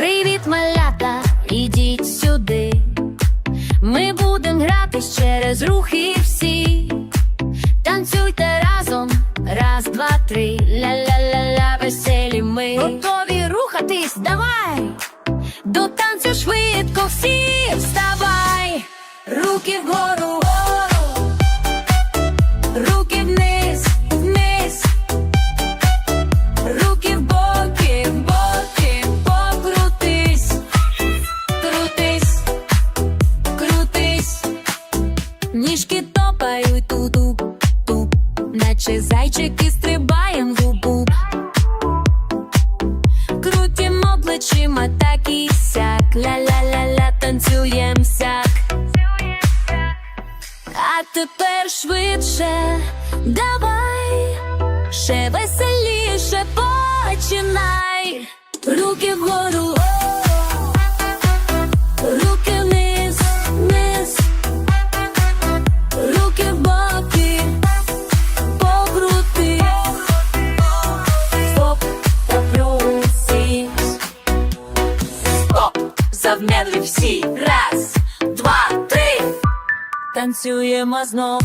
Привіт, малята, ідіть сюди. Ми будем гратись через рухи всі. Танцюйте разом, раз, два, три. Ля-ля-ля-ля, веселі ми. Готові рухатись, давай. До танцю швидко всі вставай, руки вгору. Наче зайчики стрибаєм губу. Крутимо плечима так і сяк, ля-ля-ля-ля, танцюєм сяк. А тепер швидше, давай, ще веселіше починай. Руки вгору, Завмерли всі. Раз, два, три. Танцюємо знов.